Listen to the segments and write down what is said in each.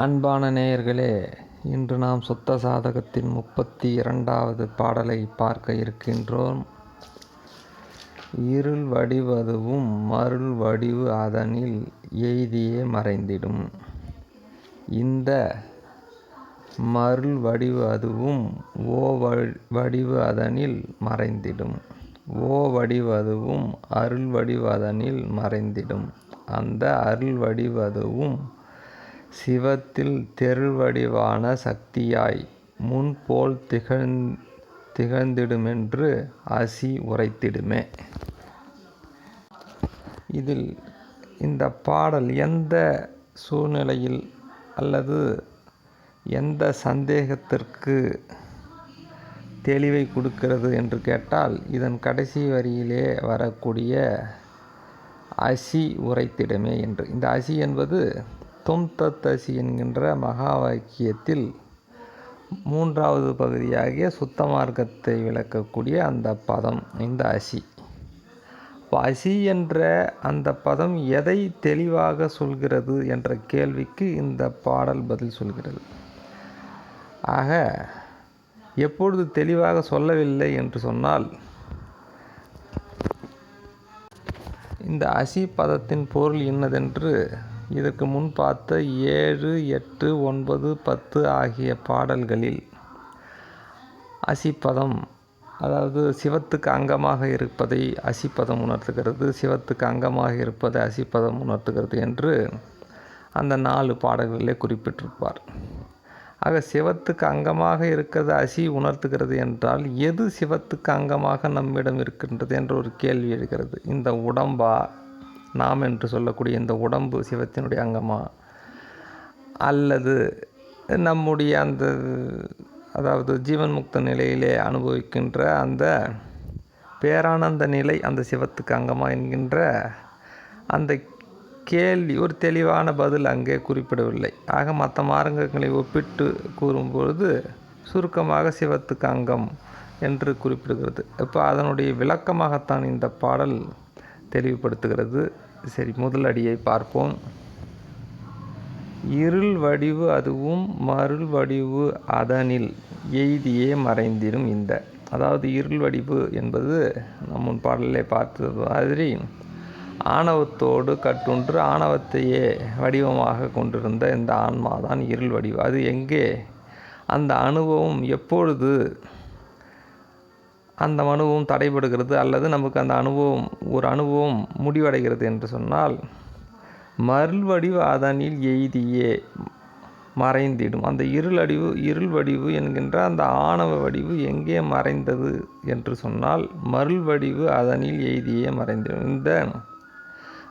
அன்பான நேயர்களே இன்று நாம் சுத்த சாதகத்தின் முப்பத்தி இரண்டாவது பாடலை பார்க்க இருக்கின்றோம். இருள் வடிவதுவும் மருள் வடிவு அதனில் எய்தியே மறைந்திடும். இந்த மருள் வடிவு அதுவும் ஓ வடிவு அதனில் மறைந்திடும். ஓ வடிவதுவும் அருள் வடிவு அதனில் மறைந்திடும். அந்த அருள் வடிவதுவும் அதுவும் சிவத்தில் தெருள்வடிவான சக்தியாய் முன்போல் திகழ் திகழ்ந்திடுமென்று அசி உரைத்திடுமே. இதில் இந்த பாடல் எந்த சூழ்நிலையில் அல்லது எந்த சந்தேகத்திற்கு தெளிவை கொடுக்கிறது என்று கேட்டால் இதன் கடைசி வரியிலே வரக்கூடிய அசி உரைத்திடமே என்று. இந்த அசி என்பது தொம் அசி என்கின்ற மகா வாக்கியத்தில் மூன்றாவது பகுதியாகிய சுத்த மார்க்கத்தை விளக்கக்கூடிய அந்த பதம் இந்த அசி. அசி என்ற அந்த பதம் எதை தெளிவாக சொல்கிறது என்ற கேள்விக்கு இந்த பாடல் பதில் சொல்கிறது. ஆக எப்பொழுது தெளிவாக சொல்லவில்லை என்று சொன்னால் இந்த அசி பதத்தின் பொருள் என்னதென்று இதற்கு முன் பார்த்த ஏழு எட்டு ஒன்பது பத்து ஆகிய பாடல்களில் அசிப்பதம் அதாவது சிவத்துக்கு அங்கமாக இருப்பதை அசிப்பதம் உணர்த்துகிறது சிவத்துக்கு அங்கமாக இருப்பதை அசிப்பதம் உணர்த்துகிறது என்று அந்த நாலு பாடல்களிலே குறிப்பிட்டிருப்பார். ஆக சிவத்துக்கு அங்கமாக இருக்கிறது அசி உணர்த்துகிறது என்றால் எது சிவத்துக்கு அங்கமாக நம்மிடம் இருக்கின்றது என்ற ஒரு கேள்வி எழுகிறது. இந்த உடம்பா நாம் என்று சொல்லக்கூடிய இந்த உடம்பு சிவத்தினுடைய அங்கமா? அல்லது நம்முடைய அந்த அதாவது ஜீவன் முக்த நிலையிலே அனுபவிக்கின்ற அந்த பேரானந்த நிலை அந்த சிவத்துக்கு அங்கமா என்கின்ற அந்த கேள்வி ஒரு தெளிவான பதில் அங்கே குறிப்பிடவில்லை. ஆக மற்ற மார்க்கங்களை ஒப்பிட்டு கூறும்பொழுது சுருக்கமாக சிவத்துக்கு அங்கம் என்று குறிப்பிடுகிறது. இப்போ அதனுடைய விளக்கமாகத்தான் இந்த பாடல் தெளிவுபடுத்துகிறது. சரி முதல் அடியை பார்ப்போம். இருள் வடிவு அதுவும் மருள் வடிவு அதனில் எய்தியே மறைந்திடும் இந்த. அதாவது இருள் வடிவு என்பது நம் முன் பாடலே பார்த்தது மாதிரி ஆணவத்தோடு கட்டுன்று ஆணவத்தையே வடிவமாக கொண்டிருந்த இந்த ஆன்மா தான் இருள் வடிவு. அது எங்கே? அந்த அனுபவம் எப்பொழுது அந்த அனுபவம் தடைபடுகிறது அல்லது நமக்கு அந்த அனுபவம் ஒரு அனுபவம் முடிவடைகிறது என்று சொன்னால் மருள்வடிவு அதனில் எய்தியே மறைந்திடும். அந்த இருள் அடிவு இருள் வடிவு என்கின்ற அந்த ஆணவ வடிவு எங்கே மறைந்தது என்று சொன்னால் மருள் வடிவு அதனில் எய்தியே மறைந்திடும். இந்த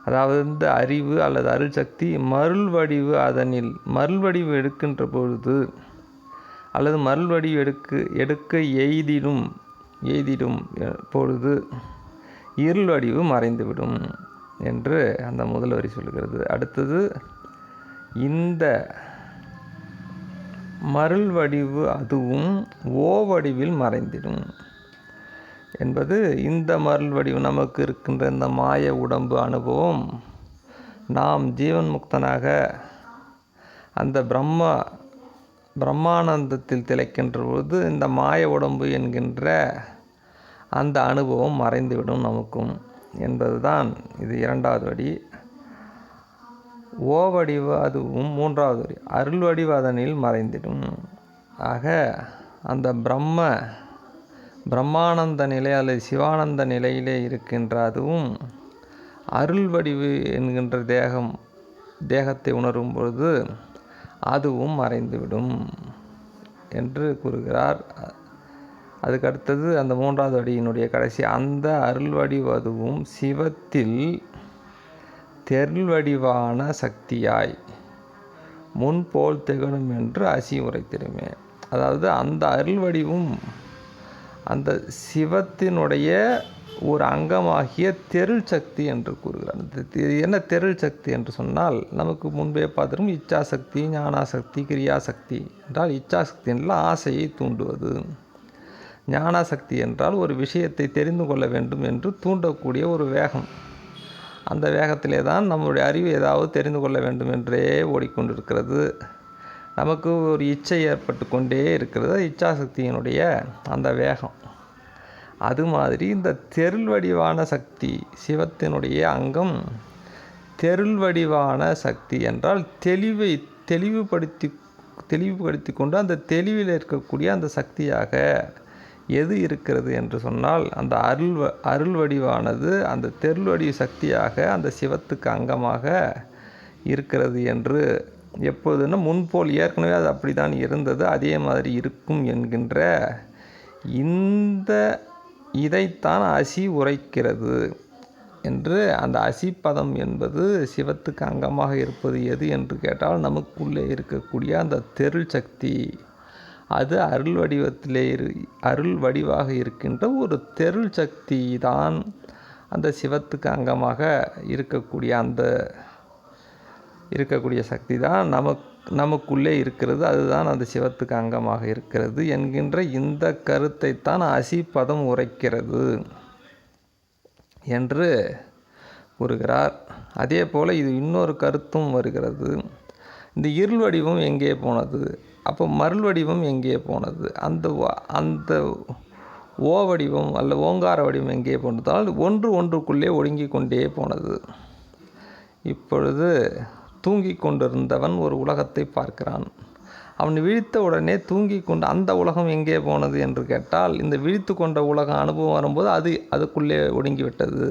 அதாவது இந்த அறிவு அல்லது அருள் சக்தி மருள் வடிவு அதனில் மருள் வடிவு எடுக்கின்ற பொழுது அல்லது மருள் வடிவு எடுக்க எய்திடும் எய்திடும் பொழுது இருள் வடிவு மறைந்துவிடும் என்று அந்த முதல் வரி சொல்கிறது. அடுத்தது இந்த மருள் வடிவு அதுவும் ஓ வடிவில் மறைந்திடும் என்பது இந்த மருள் வடிவு நமக்கு இருக்கின்ற இந்த மாய உடம்பு அனுபவம். நாம் ஜீவன் முக்தனாக அந்த பிரம்ம பிரம்மானந்தத்தில் திளைக்கின்ற பொழுது இந்த மாய உடம்பு என்கின்ற அந்த அனுபவம் மறைந்துவிடும் நமக்கும் என்பதுதான் இது இரண்டாவது வடி. ஓ வடிவ அதுவும் மூன்றாவது வடி. அருள் வடிவு அதனில் மறைந்திடும். ஆக அந்த பிரம்ம பிரம்மானந்த நிலை அல்லது சிவானந்த நிலையிலே இருக்கின்ற அதுவும் அருள் வடிவு என்கின்ற தேகம் தேகத்தை உணரும் பொழுது அதுவும் மறைந்துவிடும் என்று கூறுகிறார். அதுக்கடுத்தது அந்த மூன்றாவது அடியினுடைய கடைசி. அந்த அருள் வடிவு சிவத்தில் தெருள்வடிவான சக்தியாய் முன்போல் திகழும் என்று அசி உரைத்திருமே அதாவது அந்த அருள் வடிவும் அந்த சிவத்தினுடைய ஒரு அங்கமாகிய தெருள் சக்தி என்று கூறுகிறார். என்ன தெருள் சக்தி என்று சொன்னால் நமக்கு முன்பே பார்த்துரும் இச்சாசக்தி ஞானாசக்தி கிரியாசக்தி என்றால் இச்சாசக்தி என்றால் ஆசையை தூண்டுவது. ஞானாசக்தி என்றால் ஒரு விஷயத்தை தெரிந்து கொள்ள வேண்டும் என்று தூண்டக்கூடிய ஒரு வேகம். அந்த வேகத்திலே தான் நம்முடைய அறிவு ஏதாவது தெரிந்து கொள்ள வேண்டும் என்றே ஓடிக்கொண்டிருக்கிறது. நமக்கு ஒரு இச்சை ஏற்பட்டு கொண்டே இருக்கிறது இச்சாசக்தியினுடைய அந்த வேகம். அது மாதிரி இந்த தெருள் வடிவான சக்தி சிவத்தினுடைய அங்கம் தெருள் வடிவான சக்தி என்றால் தெளிவை தெளிவுபடுத்தி தெளிவுபடுத்தி கொண்டு அந்த தெளிவில் இருக்கக்கூடிய அந்த சக்தியாக எது இருக்கிறது என்று சொன்னால் அந்த அருள் அருள் வடிவானது அந்த தெருள் வடிவ சக்தியாக அந்த சிவத்துக்கு அங்கமாக இருக்கிறது என்று எப்போதுன்னா முன்போல் ஏற்கனவே அது அப்படி தான் இருந்தது அதே மாதிரி இருக்கும் என்கின்ற இந்த இதைத்தான் அசி உரைக்கிறது என்று அந்த அசிப்பதம் என்பது சிவத்துக்கு அங்கமாக இருப்பது எது என்று கேட்டால் நமக்குள்ளே இருக்கக்கூடிய அந்த தெருள் சக்தி. அது அருள் வடிவத்திலே இரு அருள் வடிவாக இருக்கின்ற ஒரு தெருள் சக்தி தான் அந்த சிவத்துக்கு அங்கமாக இருக்கக்கூடிய அந்த இருக்கக்கூடிய சக்தி தான் நமக்கு நமக்குள்ளே இருக்கிறது. அதுதான் அந்த சிவத்துக்கு அங்கமாக இருக்கிறது என்கின்ற இந்த கருத்தை தான் அசிப்பதம் உரைக்கிறது என்று கூறுகிறார். அதே போல் இது இன்னொரு கருத்தும் வருகிறது. இந்த இருள் வடிவம் எங்கே போனது? அப்போ மருள் வடிவம் எங்கே போனது? அந்த அந்த ஓ வடிவம் அல்ல ஓங்கார வடிவம் எங்கே போனதால் ஒன்று ஒன்றுக்குள்ளே ஒடுங்கி கொண்டே போனது. இப்பொழுது தூங்கி கொண்டிருந்தவன் ஒரு உலகத்தை பார்க்கிறான். அவன் விழித்த உடனே தூங்கி கொண்டு அந்த உலகம் எங்கே போனது? என்று கேட்டால் இந்த விழித்து கொண்ட உலகம் அனுபவம் வரும்போது அது அதுக்குள்ளே ஒடுங்கிவிட்டது.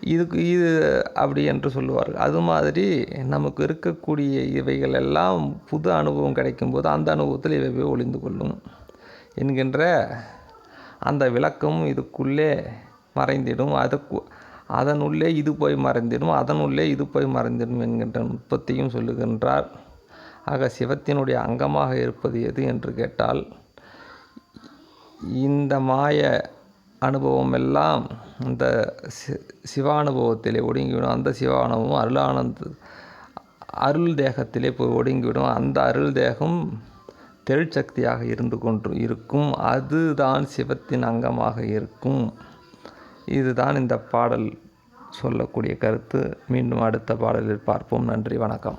இதுக்கு இது அப்படி என்று சொல்லுவார்கள். அது மாதிரி நமக்கு இருக்கக்கூடிய இவைகள் எல்லாம் புது அனுபவம் கிடைக்கும்போது அந்த அனுபவத்தில் இவை ஒளிந்து கொள்ளும் என்கின்ற அந்த விளக்கம் இதுக்குள்ளே மறைந்திடும். அதுக்கு அதனுள்ளே இது போய் மறைந்திடும் அதனுள்ளே இது போய் மறைந்திடும் என்கின்ற நுட்பத்தையும் சொல்லுகின்றார். ஆக சிவத்தினுடைய அங்கமாக இருப்பது எது என்று கேட்டால் இந்த மாய அனுபவம் எல்லாம் இந்த சி சிவானுபவத்திலே ஒடுங்கிவிடும் அந்த சிவானுபவம் அருளானந்த அருள் தேகத்திலே போய் ஒடுங்கிவிடும். அந்த அருள் தேகம் தெருட்சக்தியாக இருந்து கொண்டு இருக்கும். அதுதான் சிவத்தின் அங்கமாக இருக்கும். இதுதான் இந்த பாடல் சொல்லக்கூடிய கருத்து. மீண்டும் அடுத்த பாடலில் பார்ப்போம். நன்றி வணக்கம்.